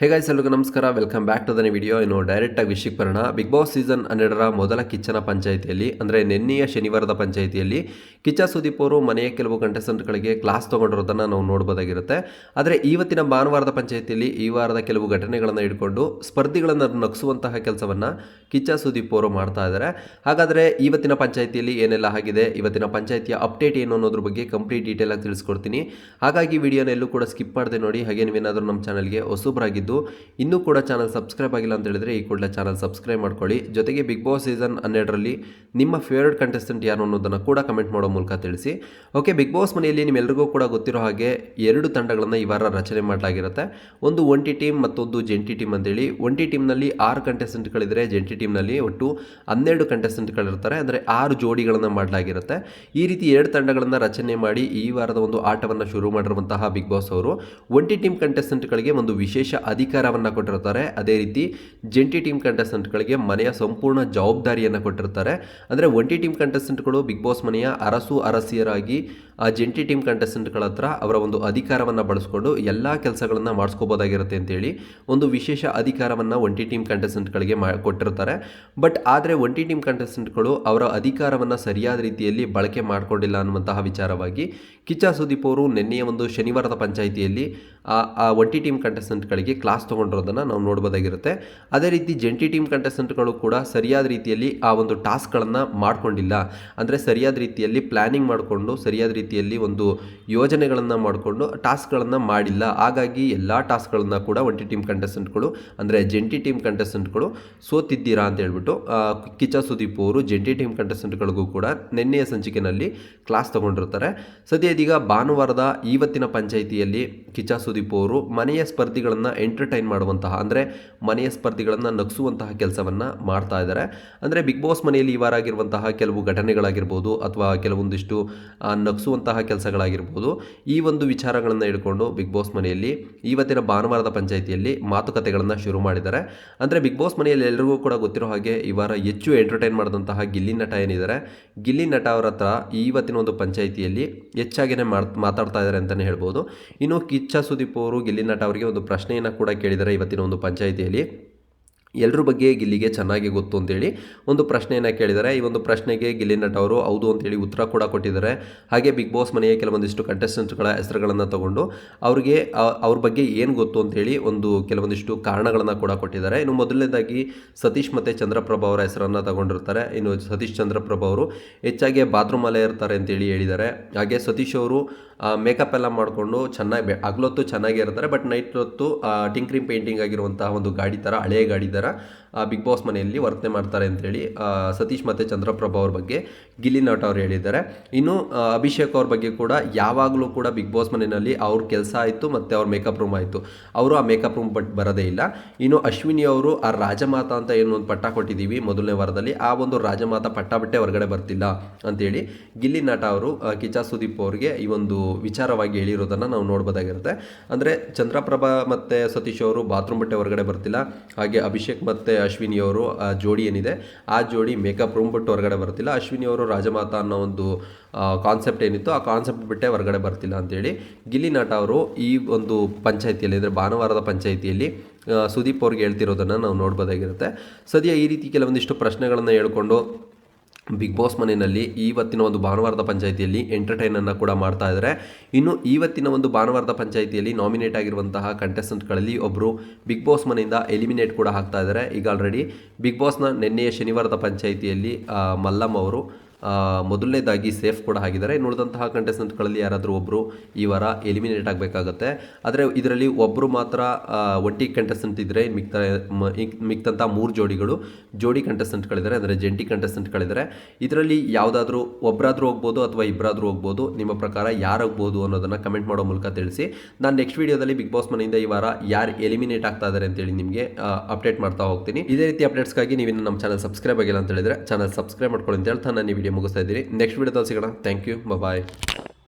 Hey guys ಎಲ್ಲರಿಗೂ ನಮಸ್ಕಾರ. Welcome back to ದನಿ ವಿಡಿಯೋ ಇನ್ನು ಡೈರೆಕ್ಟಾಗಿ ವಿಷಯಕ್ಕೆ ಬರೋಣ. ಬಿಗ್ ಬಾಸ್ ಸೀಸನ್ ಹನ್ನೆರಡರ ಮೊದಲ ಕಿಚ್ಚನ ಪಂಚಾಯಿತಿಯಲ್ಲಿ, ಅಂದರೆ ನಿನ್ನೆಯ ಶನಿವಾರದ ಪಂಚಾಯಿತಿಯಲ್ಲಿ, ಕಿಚ್ಚ ಸುದೀಪ್ ಅವರು ಮನೆಯ ಕೆಲವು ಕಂಟೆಸ್ಟೆಂಟ್ಗಳಿಗೆ ಕ್ಲಾಸ್ ತೊಗೊಂಡಿರೋದನ್ನು ನಾವು ನೋಡ್ಬೋದಾಗಿರುತ್ತೆ. ಆದರೆ ಇವತ್ತಿನ ಭಾನುವಾರದ ಪಂಚಾಯಿತಿಯಲ್ಲಿ ಈ ವಾರದ ಕೆಲವು ಘಟನೆಗಳನ್ನು ಇಟ್ಕೊಂಡು ಸ್ಪರ್ಧಿಗಳನ್ನು ನಗಿಸುವಂತಹ ಕೆಲಸವನ್ನು ಕಿಚ್ಚ ಸುದೀಪ್ ಅವರು ಮಾಡ್ತಾ ಇದ್ದಾರೆ. ಹಾಗಾದರೆ ಇವತ್ತಿನ ಪಂಚಾಯಿತಿಯಲ್ಲಿ ಏನೆಲ್ಲ ಆಗಿದೆ, ಇವತ್ತಿನ ಪಂಚಾಯಿತಿಯ ಅಪ್ಡೇಟ್ ಏನು ಅನ್ನೋದ್ರ ಬಗ್ಗೆ ಕಂಪ್ಲೀಟ್ ಡೀಟೇಲ್ ಆಗಿ ತಿಳಿಸ್ಕೊಡ್ತೀನಿ. ಹಾಗಾಗಿ ವಿಡಿಯೋನ ಎಲ್ಲೂ ಕೂಡ ಸ್ಕಿಪ್ ಮಾಡದೆ ನೋಡಿ. ಹಾಗೆ ನೀವೇನಾದರೂ ನಮ್ಮ ಚಾನಲ್ಗೆ ಹೊಸಬ್ರಾಗಿದ್ದು ಇನ್ನೂ ಕೂಡ ಚಾನಲ್ ಸಬ್ಸ್ಕ್ರೈಬ್ ಆಗಿಲ್ಲ ಅಂತ ಹೇಳಿದ್ರೆ ಈ ಕೂಡಲೇ ಚಾನಲ್ ಸಬ್ಸ್ಕ್ರೈಬ್ ಮಾಡ್ಕೊಳ್ಳಿ. ಜೊತೆಗೆ ಬಿಗ್ ಬಾಸ್ ಸೀಸನ್ ಹನ್ನೆರಡರಲ್ಲಿ ನಿಮ್ಮ ಫೇವ್ರೇಟ್ ಕಂಟೆಸ್ಟೆಂಟ್ ಯಾರು ಅನ್ನೋದನ್ನು ಕೂಡ ಕಮೆಂಟ್ ಮಾಡೋ ಮೂಲಕ ತಿಳಿಸಿ. ಓಕೆ ಬಿಗ್ ಬಾಸ್ ಮನೆಯಲ್ಲಿ ನಿಮ್ಮೆಲ್ಲರಿಗೂ ಕೂಡ ಗೊತ್ತಿರೋ ಹಾಗೆ ಎರಡು ತಂಡಗಳನ್ನು ಈ ವಾರ ರಚನೆ ಮಾಡಲಾಗಿರುತ್ತೆ. ಒಂದು ಒಂಟಿ ಟೀಮ್ ಮತ್ತೊಂದು ಜಂಟಿ ಟೀಮ್ ಅಂತೇಳಿ. ಒಂಟಿ ಟೀಮ್ನಲ್ಲಿ ಆರು ಕಂಟೆಸ್ಟೆಂಟ್ಗಳಿದ್ರೆ ಜಂಟಿ ಟೀಮ್ನಲ್ಲಿ ಒಟ್ಟು ಹನ್ನೆರಡು ಕಂಟೆಸ್ಟೆಂಟ್ಗಳಿರ್ತಾರೆ ಅಂದರೆ ಆರು ಜೋಡಿಗಳನ್ನು ಮಾಡಲಾಗಿರುತ್ತೆ. ಈ ರೀತಿ ಎರಡು ತಂಡಗಳನ್ನು ರಚನೆ ಮಾಡಿ ಈ ವಾರದ ಒಂದು ಆಟವನ್ನು ಶುರು ಮಾಡಿರುವಂತಹ ಬಿಗ್ ಬಾಸ್ ಅವರು. ಒಂಟಿ ಟೀಮ್ ಕಂಟೆಸ್ಟೆಂಟ್ಗಳಿಗೆ ಒಂದು ವಿಶೇಷ ಅಧಿಕಾರವನ್ನು ಕೊಟ್ಟಿರ್ತಾರೆ. ಅದೇ ರೀತಿ ಜಂಟಿ ಟೀಮ್ ಕಂಟೆಸ್ಟೆಂಟ್ಗಳಿಗೆ ಮನೆಯ ಸಂಪೂರ್ಣ ಜವಾಬ್ದಾರಿಯನ್ನು ಕೊಟ್ಟಿರ್ತಾರೆ. ಅಂದರೆ ಒಂಟಿ ಟೀಮ್ ಕಂಟೆಸ್ಟೆಂಟ್ಗಳು ಬಿಗ್ ಬಾಸ್ ಮನೆಯ ಅರಸು ಅರಸಿಯರಾಗಿ ಆ ಜಂಟಿ ಟೀಮ್ ಕಂಟೆಸ್ಟೆಂಟ್ಗಳ ಹತ್ರ ಅವರ ಒಂದು ಅಧಿಕಾರವನ್ನು ಬಳಸ್ಕೊಂಡು ಎಲ್ಲ ಕೆಲಸಗಳನ್ನು ಮಾಡಿಸ್ಕೋಬೋದಾಗಿರುತ್ತೆ ಅಂತೇಳಿ ಒಂದು ವಿಶೇಷ ಅಧಿಕಾರವನ್ನು ಒಂಟಿ ಟೀಮ್ ಕಂಟೆಸ್ಟೆಂಟ್ಗಳಿಗೆ ಮಾ, ಕೊಟ್ಟಿರ್ತಾರೆ. ಬಟ್ ಆದರೆ ಒಂಟಿ ಟೀಮ್ ಕಂಟೆಸ್ಟೆಂಟ್ಗಳು ಅವರ ಅಧಿಕಾರವನ್ನು ಸರಿಯಾದ ರೀತಿಯಲ್ಲಿ ಬಳಕೆ ಮಾಡಿಕೊಂಡಿಲ್ಲ ಅನ್ನುವಂತಹ ವಿಚಾರವಾಗಿ ಕಿಚ್ಚ ಸುದೀಪ್ ಅವರು ನಿನ್ನೆಯ ಒಂದು ಶನಿವಾರದ ಪಂಚಾಯಿತಿಯಲ್ಲಿ ಆ ಒಂಟಿ ಟೀಮ್ ಕಂಟೆಸ್ಟೆಂಟ್ಗಳಿಗೆ ಕ್ಲಾಸ್ ತೊಗೊಂಡಿರೋದನ್ನು ನಾವು ನೋಡ್ಬೋದಾಗಿರುತ್ತೆ. ಅದೇ ರೀತಿ ಜಂಟಿ ಟೀಮ್ ಕಂಟೆಸ್ಟೆಂಟ್ಗಳು ಕೂಡ ಸರಿಯಾದ ರೀತಿಯಲ್ಲಿ ಆ ಒಂದು ಟಾಸ್ಕ್ಗಳನ್ನು ಮಾಡಿಕೊಂಡಿಲ್ಲ. ಅಂದರೆ ಸರಿಯಾದ ರೀತಿಯಲ್ಲಿ ಪ್ಲ್ಯಾನಿಂಗ್ ಮಾಡಿಕೊಂಡು ಸರಿಯಾದ ರೀತಿಯಲ್ಲಿ ಒಂದು ಯೋಜನೆಗಳನ್ನು ಮಾಡಿಕೊಂಡು ಟಾಸ್ಕ್ಗಳನ್ನು ಮಾಡಿಲ್ಲ. ಹಾಗಾಗಿ ಎಲ್ಲ ಟಾಸ್ಕ್ಗಳನ್ನು ಕೂಡ ಒಂಟಿ ಟೀಮ್ ಕಂಟೆಸ್ಟೆಂಟ್ಗಳು ಅಂದರೆ ಜಂಟಿ ಟೀಮ್ ಕಂಟೆಸ್ಟೆಂಟ್ಗಳು ಸೋತಿದ್ದೀರಾ ಅಂತ ಹೇಳ್ಬಿಟ್ಟು ಕಿಚ್ಚ ಸುದೀಪ್ ಅವರು ಜಂಟಿ ಟೀಮ್ ಕಂಟೆಸ್ಟೆಂಟ್ಗಳಿಗೂ ಕೂಡ ನಿನ್ನೆಯ ಸಂಚಿಕೆಯಲ್ಲಿ ಕ್ಲಾಸ್ ತಗೊಂಡಿರ್ತಾರೆ. ಸದ್ಯ ಇದೀಗ ಭಾನುವಾರದ ಇವತ್ತಿನ ಪಂಚಾಯಿತಿಯಲ್ಲಿ ಕಿಚ್ಚ ಸುದೀಪ್ ಅವರು ಮನೆಯ ಸ್ಪರ್ಧಿಗಳನ್ನು ಎಂಟರ್ಟೈನ್ ಮಾಡುವಂತಹ ಅಂದರೆ ಮನೆಯ ಸ್ಪರ್ಧಿಗಳನ್ನು ನಗಿಸುವಂತಹ ಕೆಲಸವನ್ನು ಮಾಡ್ತಾ ಇದ್ದಾರೆ. ಅಂದರೆ ಬಿಗ್ ಬಾಸ್ ಮನೆಯಲ್ಲಿ ಈ ವಾರ ಆಗಿರುವಂತಹ ಕೆಲವು ಘಟನೆಗಳಾಗಿರ್ಬೋದು ಅಥವಾ ಕೆಲವೊಂದಿಷ್ಟು ಆ, ನಗಿಸುವಂತಹ ಕೆಲಸಗಳಾಗಿರ್ಬೋದು, ಈ ಒಂದು ವಿಚಾರಗಳನ್ನು ಇಟ್ಕೊಂಡು ಬಿಗ್ ಬಾಸ್ ಮನೆಯಲ್ಲಿ ಇವತ್ತಿನ ಭಾನುವಾರದ ಪಂಚಾಯಿತಿಯಲ್ಲಿ ಮಾತುಕತೆಗಳನ್ನು ಶುರು ಮಾಡಿದ್ದಾರೆ. ಅಂದರೆ ಬಿಗ್ ಬಾಸ್ ಮನೆಯಲ್ಲಿ ಎಲ್ಲರಿಗೂ ಕೂಡ ಗೊತ್ತಿರೋ ಹಾಗೆ ಈ ವಾರ ಹೆಚ್ಚು ಎಂಟರ್ಟೈನ್ ಮಾಡಿದಂತಹ ಗಿಲ್ಲಿ ನಟ ಏನಿದ್ದಾರೆ, ಗಿಲ್ಲಿ ನಟ ಅವರ ಹತ್ರ ಇವತ್ತಿನ ಒಂದು ಪಂಚಾಯಿತಿಯಲ್ಲಿ ಹೆಚ್ಚಾಗಿನೇ ಮಾತಾಡ್ತಾ ಇದ್ದಾರೆ ಅಂತಲೇ ಹೇಳ್ಬೋದು. ಇನ್ನು ಕಿಚ್ಚ ಸುದೀಪ್ ಅವರು, ಗಿಲ್ಲಿ ನಟ ಅವರಿಗೆ ಒಂದು ಪ್ರಶ್ನೆಯನ್ನು ಕೂಡ ಕೇಳಿದ್ದಾರೆ ಇವತ್ತಿನ ಒಂದು ಪಂಚಾಯಿತಿಯಲ್ಲಿ. ಎಲ್ಲರ ಬಗ್ಗೆ ಗಿಲ್ಲಿಗೆ ಚೆನ್ನಾಗಿ ಗೊತ್ತು ಅಂತೇಳಿ ಒಂದು ಪ್ರಶ್ನೆಯನ್ನು ಕೇಳಿದ್ದಾರೆ. ಈ ಒಂದು ಪ್ರಶ್ನೆಗೆ ಗಿಲ್ಲಿ ನಟ ಅವರು ಹೌದು ಅಂತೇಳಿ ಉತ್ತರ ಕೂಡ ಕೊಟ್ಟಿದ್ದಾರೆ. ಹಾಗೆ ಬಿಗ್ ಬಾಸ್ ಮನೆಯ ಕೆಲವೊಂದಿಷ್ಟು ಕಂಟೆಸ್ಟೆಂಟ್ಗಳ ಹೆಸರುಗಳನ್ನು ತಗೊಂಡು ಅವ್ರಿಗೆ ಅವ್ರ ಬಗ್ಗೆ ಏನು ಗೊತ್ತು ಅಂತೇಳಿ ಒಂದು ಕೆಲವೊಂದಿಷ್ಟು ಕಾರಣಗಳನ್ನು ಕೂಡ ಕೊಟ್ಟಿದ್ದಾರೆ. ಇನ್ನು ಮೊದಲನೇದಾಗಿ ಸತೀಶ್ ಮತ್ತು ಚಂದ್ರಪ್ರಭಾ ಅವರ ಹೆಸರನ್ನು ತಗೊಂಡಿರ್ತಾರೆ. ಇನ್ನು ಸತೀಶ್ ಚಂದ್ರಪ್ರಭಾ ಅವರು ಹೆಚ್ಚಾಗಿ ಬಾತ್ರೂಮ್ ಅಲ್ಲೇ ಇರ್ತಾರೆ ಅಂತೇಳಿ ಹೇಳಿದ್ದಾರೆ. ಹಾಗೆ ಸತೀಶ್ ಅವರು ಮೇಕಪ್ ಎಲ್ಲ ಮಾಡಿಕೊಂಡು ಚೆನ್ನಾಗಿ ಹಗಲೊತ್ತು ಚೆನ್ನಾಗಿ ಚೆನ್ನಾಗೇ ಇರ್ತಾರೆ ಬಟ್ ನೈಟ್ ಹೊತ್ತು ಟಿಂಕ್ರಿಂಗ್ ಪೇಂಟಿಂಗ್ ಆಗಿರುವಂತಹ ಒಂದು ಗಾಡಿ ಥರ ಹಳೆಯ ಗಾಡಿ ಥರ Гітлера ಬಿಗ್ ಬಾಸ್ ಮನೆಯಲ್ಲಿ ವರ್ತನೆ ಮಾಡ್ತಾರೆ ಅಂತೇಳಿ ಸತೀಶ್ ಮತ್ತು ಚಂದ್ರಪ್ರಭಾ ಅವ್ರ ಬಗ್ಗೆ ಗಿಲ್ಲಿ ನಟ ಅವ್ರು ಹೇಳಿದ್ದಾರೆ. ಇನ್ನು ಅಭಿಷೇಕ್ ಅವ್ರ ಬಗ್ಗೆ ಕೂಡ ಯಾವಾಗಲೂ ಕೂಡ ಬಿಗ್ ಬಾಸ್ ಮನೆಯಲ್ಲಿ ಅವ್ರ ಕೆಲಸ ಆಯಿತು ಮತ್ತು ಅವ್ರ ಮೇಕಪ್ ರೂಮ್ ಆಯಿತು. ಅವರು ಆ ಮೇಕಪ್ ರೂಮ್ ಬಟ್ ಬರೋದೇ ಇಲ್ಲ. ಇನ್ನು ಅಶ್ವಿನಿ ಅವರು, ಆ ರಾಜಮಾತ ಅಂತ ಏನು ಒಂದು ಪಟ್ಟ ಕೊಟ್ಟಿದ್ದೀವಿ ಮೊದಲನೇ ವಾರದಲ್ಲಿ, ಆ ಒಂದು ರಾಜಮಾತ ಪಟ್ಟ ಬಿಟ್ಟೆ ಹೊರಗಡೆ ಬರ್ತಿಲ್ಲ ಅಂತೇಳಿ ಗಿಲ್ಲಿ ನಟ ಅವರು ಕಿಚಾ ಸುದೀಪ್ ಅವರಿಗೆ ಈ ಒಂದು ವಿಚಾರವಾಗಿ ಹೇಳಿರೋದನ್ನು ನಾವು ನೋಡ್ಬೋದಾಗಿರುತ್ತೆ. ಅಂದರೆ ಚಂದ್ರಪ್ರಭಾ ಮತ್ತು ಸತೀಶ್ ಅವರು ಬಾತ್ರೂಮ್ ಬಟ್ಟೆ ಹೊರಗಡೆ ಬರ್ತಿಲ್ಲ. ಹಾಗೆ ಅಭಿಷೇಕ್ ಮತ್ತು ಅಶ್ವಿನಿ ಅವರು, ಆ ಜೋಡಿ ಏನಿದೆ, ಆ ಜೋಡಿ ಮೇಕಪ್ ರೂಮ್ ಬಿಟ್ಟು ಹೊರಗಡೆ ಬರ್ತಿಲ್ಲ. ಅಶ್ವಿನಿ ಅವರು ರಾಜಮಾತಾ ಅನ್ನೋ ಒಂದು ಕಾನ್ಸೆಪ್ಟ್ ಏನಿತ್ತು ಆ ಕಾನ್ಸೆಪ್ಟ್ ಬಿಟ್ಟೆ ಹೊರಗಡೆ ಬರ್ತಿಲ್ಲ ಅಂತೇಳಿ. ಗಿಲ್ಲಿ ನಟ ಅವರು ಈ ಒಂದು ಪಂಚಾಯಿತಿಯಲ್ಲಿ, ಅಂದರೆ ಭಾನುವಾರದ ಪಂಚಾಯಿತಿಯಲ್ಲಿ ಸುದೀಪ್ ಅವ್ರಿಗೆ ಹೇಳ್ತಿರೋದನ್ನು ನಾವು ನೋಡ್ಬೋದಾಗಿರುತ್ತೆ. ಸದ್ಯ ಈ ರೀತಿ ಕೆಲವೊಂದಿಷ್ಟು ಪ್ರಶ್ನೆಗಳನ್ನು ಹೇಳ್ಕೊಂಡು ಬಿಗ್ ಬಾಸ್ ಮನೆಯಲ್ಲಿ ಇವತ್ತಿನ ಒಂದು ಭಾನುವಾರದ ಪಂಚಾಯಿತಿಯಲ್ಲಿ ಎಂಟರ್ಟೈನನ್ನು ಕೂಡ ಮಾಡ್ತಾ ಇದ್ದಾರೆ ಇನ್ನು ಇವತ್ತಿನ ಒಂದು ಭಾನುವಾರದ ಪಂಚಾಯಿತಿಯಲ್ಲಿ ನಾಮಿನೇಟ್ ಆಗಿರುವಂತಹ ಕಂಟೆಸ್ಟೆಂಟ್ಗಳಲ್ಲಿ ಒಬ್ಬರು ಬಿಗ್ ಬಾಸ್ ಮನೆಯಿಂದ ಎಲಿಮಿನೇಟ್ ಕೂಡ ಆಗ್ತಾ ಇದ್ದಾರೆ ಈಗ ಆಲ್ರೆಡಿ ಬಿಗ್ ಬಾಸ್ನ ನಿನ್ನೆಯ ಶನಿವಾರದ ಪಂಚಾಯಿತಿಯಲ್ಲಿ ಮಲ್ಲಮ್ಮ ಅವರು ಮೊದಲನೇದಾಗಿ ಸೇಫ್ ಕೂಡ ಆಗಿದ್ದಾರೆ ಇನ್ನು ಉಳಿದಂತಹ ಕಂಟೆಸ್ಟೆಂಟ್ಗಳಲ್ಲಿ ಯಾರಾದರೂ ಒಬ್ಬರು ಈ ವಾರ ಎಲಿಮಿನೇಟ್ ಆಗಬೇಕಾಗತ್ತೆ. ಆದರೆ ಇದರಲ್ಲಿ ಒಬ್ಬರು ಮಾತ್ರ ಒಂಟಿ ಕಂಟೆಸ್ಟೆಂಟ್ ಇದ್ದರೆ ಮಿಕ್ತ ಮಿಕ್ತಂಥ ಮೂರು ಜೋಡಿಗಳು, ಜೋಡಿ ಕಂಟೆಸ್ಟೆಂಟ್ಗಳಿದ್ದಾರೆ ಅಂದರೆ ಜಂಟಿ ಕಂಟೆಸ್ಟೆಂಟ್ಗಳಿದ್ದಾರೆ ಇದರಲ್ಲಿ ಯಾವುದಾದ್ರೂ ಒಬ್ಬರಾದರೂ ಹೋಗ್ಬೋದು ಅಥವಾ ಇಬ್ಬರಾದರೂ ಹೋಗ್ಬೋದು, ನಿಮ್ಮ ಪ್ರಕಾರ ಯಾರು ಹೋಗ್ಬೋದು ಅನ್ನೋದನ್ನು ಕಮೆಂಟ್ ಮಾಡೋ ಮೂಲಕ ತಿಳಿಸಿ. ನಾನು ನೆಕ್ಸ್ಟ್ ವೀಡಿಯೋದಲ್ಲಿ ಬಿಗ್ ಬಾಸ್ ಮನೆಯಿಂದ ಈ ವಾರ ಯಾರು ಎಲಿಮಿನೇಟ್ ಆಗ್ತಾ ಇದ್ದಾರೆ ಅಂತೇಳಿ ನಿಮಗೆ ಅಪ್ಡೇಟ್ ಮಾಡ್ತಾ ಹೋಗ್ತೀನಿ. ಇದೇ ರೀತಿ ಅಪ್ಡೇಟ್ಸ್ಗಾಗಿ ನೀವು ನಮ್ಮ ಚಾನಲ್ ಸಬ್ಸ್ಕ್ರೈಬ್ ಆಗಿಲ್ಲ ಅಂತ ಹೇಳಿದ್ರೆ ಚಾನಲ್ ಸಬ್ಸ್ಕ್ರೈಬ್ ಮಾಡ್ಕೊಳ್ಳಿ ಅಂತ ಹೇಳ್ತಾ ನಾನು ಮುಗಿಸ್ತಾ ಇದ್ದೀನಿ ನೆಕ್ಸ್ಟ್ ವೀಡಿಯೋದಲ್ಲಿ ಸಿಗೋಣ. Thank you bye